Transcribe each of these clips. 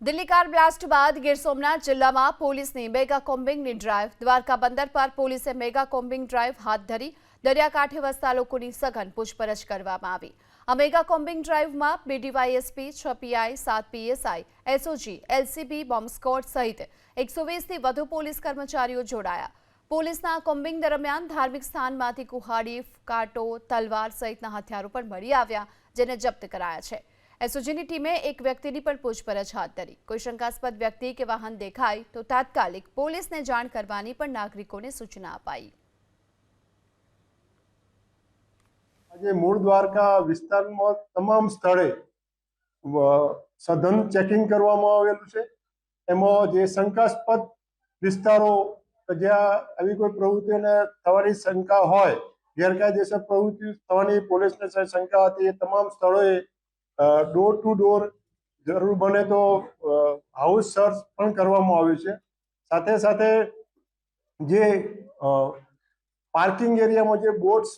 Delhi car blast બાદ ગીર સોમનાથ જિલ્લામાં પોલીસની મેગા કોમ્બિંગની ડ્રાઈવ દ્વારકા બંદર પર પોલીસે મેગા કોમ્બિંગ ડ્રાઈવ હાથ ધરી દરિયાકાંઠે વસતા લોકોની સઘન પૂછપરછ કરવામાં આવી. આ મેગા કોમ્બિંગ ડ્રાઈવમાં બીડીવાયએસપી છ પીઆઈ સાત PSI SOG LCB bomb squad સહિત એકસો વીસથી વધુ પોલીસ કર્મચારીઓ જોડાયા. પોલીસના કોમ્બિંગ દરમિયાન ધાર્મિક સ્થાનમાંથી કુહાડી, કાંટો, તલવાર સહિતના હથિયારો પણ મળી આવ્યા, જેને જપ્ત કરાયા છે. એસઓજીની ટીમે એક વ્યક્તિની પણ પૂછપરછ હાથ ધરી. કોઈ શંકાસ્પદ વ્યક્તિ કે વાહન દેખાય તો તાત્કાલિક પોલીસને જાણ કરવાની પણ નાગરિકોને સૂચના અપાઈ. આજે મૂળ દ્વારકા વિસ્તારમાં તમામ સ્થળે સઘન ચેકિંગ કરવામાં આવેલું છે. એમાં જે શંકાસ્પદ વિસ્તારો જ્યાં આવી કોઈ પ્રવૃત્તિઓને થવાની શંકા હોય, ગેરકાયદેસર પ્રવૃત્તિ થવાની, પોલીસને શંકા હતી એ તમામ સ્થળોએ ડોર ટુ ડોર જરૂર બને તો હાઉસ સર્ચ પણ કરવામાં આવ્યું છે. સાથે સાથે જે પાર્કિંગ એરિયામાં જે બોટ્સ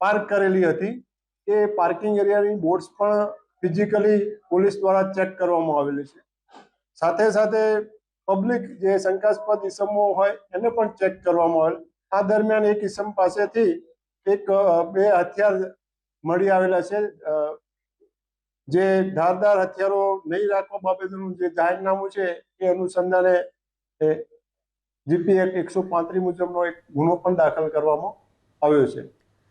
પાર્ક કરેલી હતી, એ પાર્કિંગ એરિયાની બોટ્સ પણ ફિઝિકલી પોલીસ દ્વારા ચેક કરવામાં આવેલી છે. સાથે સાથે પબ્લિક જે શંકાસ્પદ ઇસમો હોય, એને પણ ચેક કરવામાં આવેલ. આ દરમિયાન એક ઇસમ પાસેથી એક બે હથિયાર મળી આવેલા છે. જે ધારદાર હથિયારો નહીં રાખવા બાબતનું જે જાહેરનામું છે, એ અનુસંધાને જીપી એક્ટ એકસો પાંત્રીસ મુજબનો એક ગુનો પણ દાખલ કરવામાં આવ્યો છે.